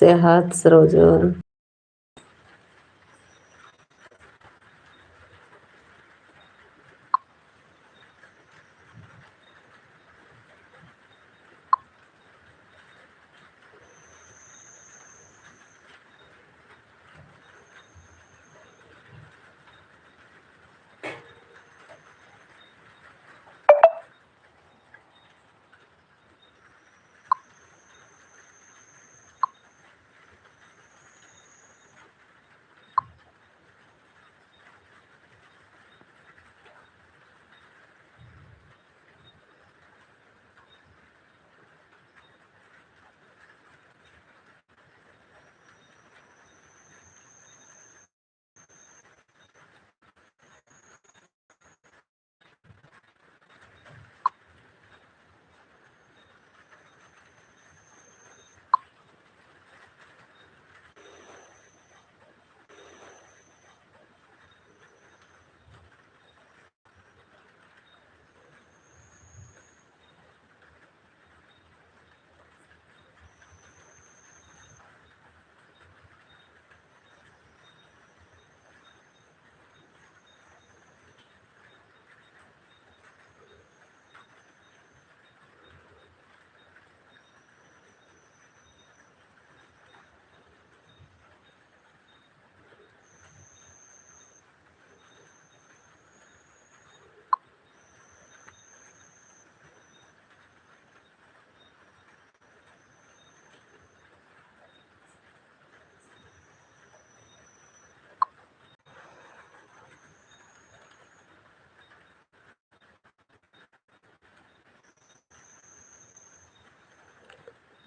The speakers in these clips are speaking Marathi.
चे हात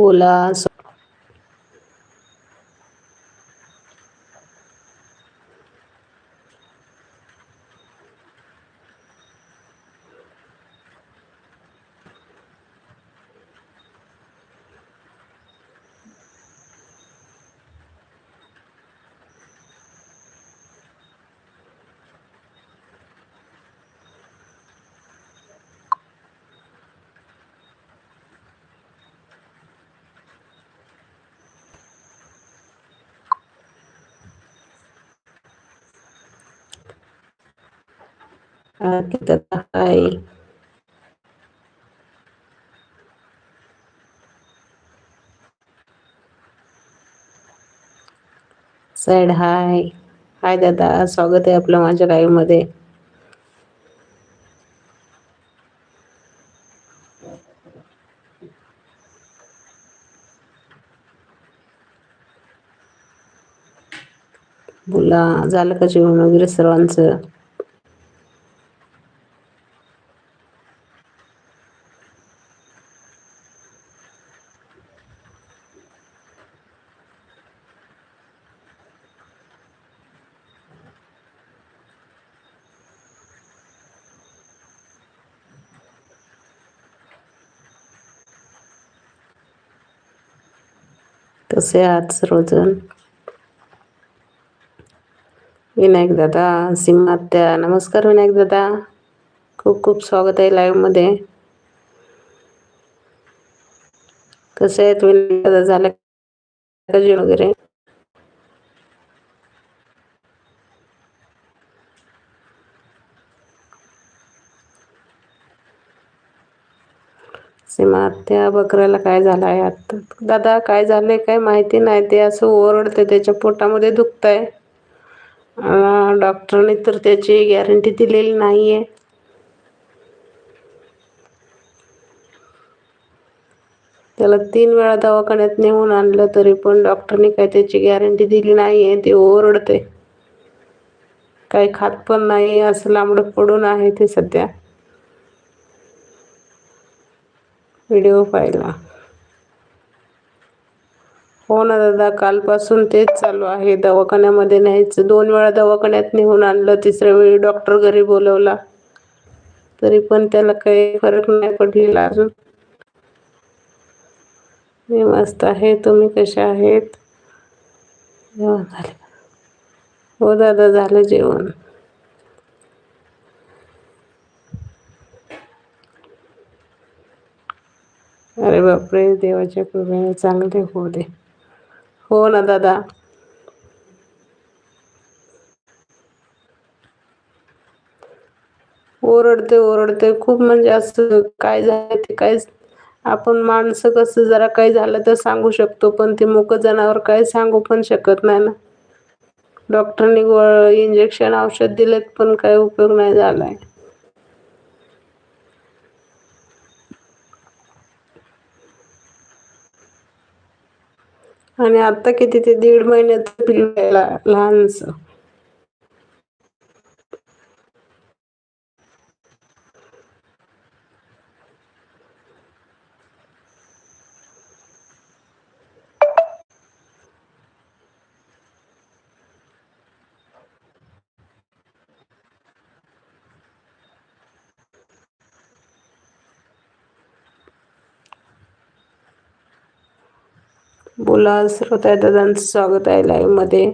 आहात सर्वजण बोला kita hai सॅड हाय हाय दादा. स्वागत आहे आपलं माझ्या लाईव्हमध्ये. बोला झालं का जेवण वगैरे सर्वांचं? कसे आहात सर्वजण विनायक दादा सीमात्या नमस्कार विनायक दादा खूप खूप स्वागत आहे लाईव्हमध्ये कसे आहेत विनायक दादा झालं वगैरे सीमा त्या बकऱ्याला काय झालं आहे आता? दादा काय झालं आहे काय माहिती नाही. ते असं ओरडते त्याच्या पोटामध्ये दुखतंय. डॉक्टरने तर त्याची गॅरंटी दिलेली नाही आहे त्याला तीन वेळा दवाखान्यात नेऊन आणलं तरी पण डॉक्टरने काय त्याची गॅरंटी दिली नाही आहे ते ओरडते काही खात पण नाही असं लांबडं पडून आहे ते सध्या. व्हिडिओ पाहिला. हो ना दादा कालपासून तेच चालू आहे. दवाखान्यामध्ये न्यायचं दोन वेळा दवाखान्यात नेऊन आणलं तिसऱ्या वेळी डॉक्टर घरी बोलवला. तरी पण त्याला काही फरक नाही पडलेला अजून. मी मस्त आहे. तुम्ही कसे आहेत? जेवण झाले. हो दादा झालं जेवण. अरे बापरे देवाच्या कृपेने चांगले होऊ दे. हो ना दादा. ओरडते ओरडते. खूप म्हणजे असं काय झालं ते काहीच आपण माणसं कसं जरा काही झालं तर सांगू शकतो पण ते मुक जनावर काही सांगू पण शकत नाही ना. डॉक्टरनी इंजेक्शन औषध दिलेत पण काही उपयोग नाही झालाय. आणि आता किती ते दीड महिन्याच पिलवायला लहानच बोला श्रोता दादांचं स्वागत आहे लाईव्हमध्ये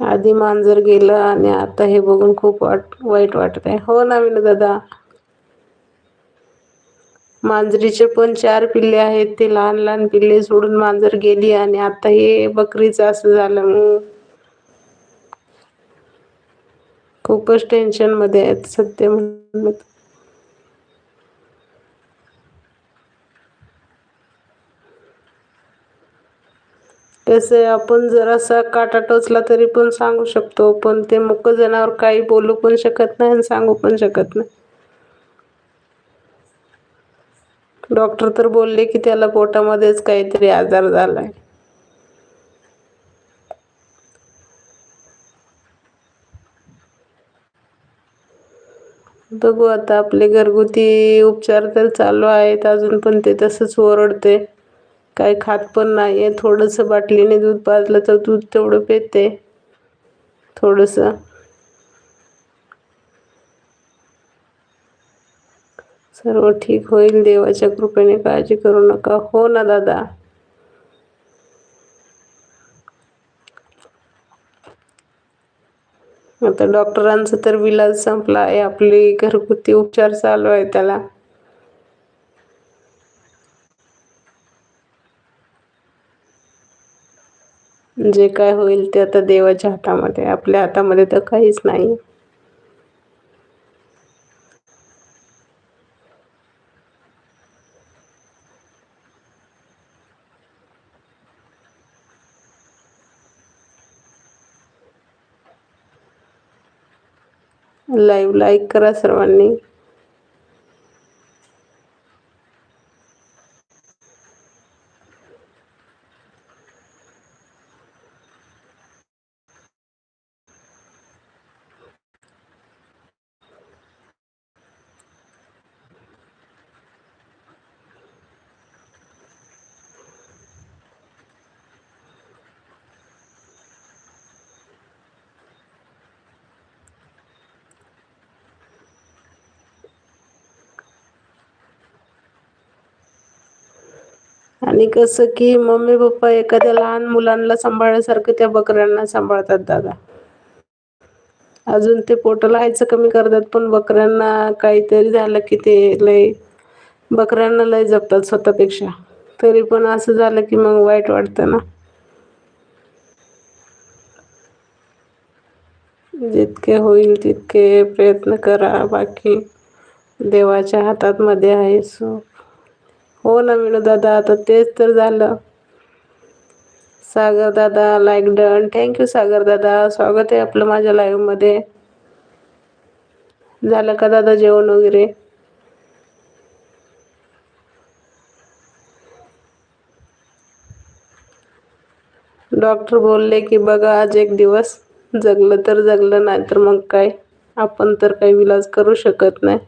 आधी मांजर गेलं आणि आता हे बघून खूप वाट वाईट वाटत आहे हो ना विनू दादा. मांजरीचे पण चार पिल्ले आहेत. ते लहान लहान पिल्ले सोडून मांजर गेली आणि आता हे बकरीचं असं झालं मग खूपच टेन्शनमध्ये आहेत सध्या म्हणून. तसे आपण जर असा काटा टोचला तरी पण सांगू शकतो पण ते मुक जनावर काही बोलू पण शकत नाही आणि सांगू पण शकत नाही. डॉक्टर तर बोलले की त्याला पोटामध्येच काहीतरी आजार झालाय. बघू आता आपले घरगुती उपचार तर चालू आहेत. अजून पण ते तसंच ओरडते. काही खात पण नाही आहे थोडंसं बाटलीने दूध पाजलं तर दूध तेवढं पेते. थोडंसं. सर्व ठीक होईल. देवाच्या कृपेने काळजी करू नका. हो ना दादा? आता डॉक्टरांचा तर विलाज संपला आहे आपली घरगुती उपचार चालू आहे त्याला. जे काय होईल ते आता देवाच्या हातामध्ये आपल्या हातामध्ये तर काहीच नाही. लाईव्ह लाईक करा सर्वांनी. आणि कसं की मम्मी पप्पा एखाद्या लहान मुलांना सांभाळण्यासारखं त्या बकऱ्यांना सांभाळतात दादा. अजून ते पोट हायचं कमी करतात पण बकऱ्यांना काहीतरी झालं की ते लय बकऱ्यांना लय जपतात स्वतःपेक्षा. तरी पण असं झालं की मग वाईट वाटतं ना. जितके होईल तितके प्रयत्न करा बाकी देवाच्या हातात मध्ये आहे सो हो ना विनू दादा आता तेच तर झालं. सागर दादा लाईक डन थँक्यू सागर दादा. स्वागत आहे आपलं माझ्या लाईव्हमध्ये झालं का दादा जेवण वगैरे? डॉक्टर बोलले की बघा आज एक दिवस जगलं तर जगलं नाही तर मग काय? आपण तर काही विलाज करू शकत नाही.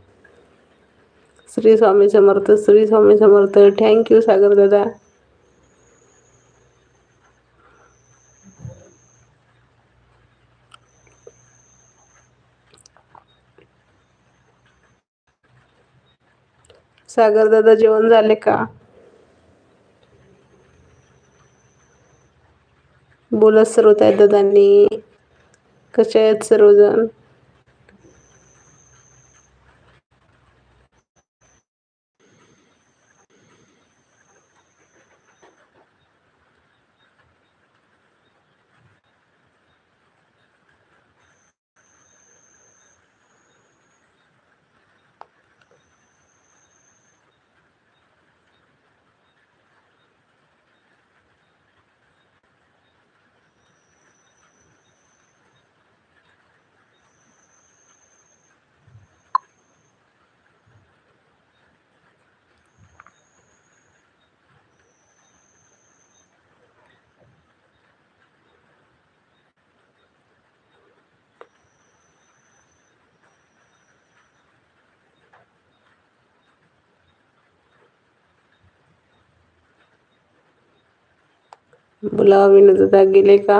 श्री स्वामी समर्थ श्री स्वामी समर्थ. थँक्यू सागर दादा. सागर दादा जेवण झाले का? बोलत सर्वत आहेत दादांनी. कसे आहेत सर्वजण? बोलावा विनोदादा गेले का?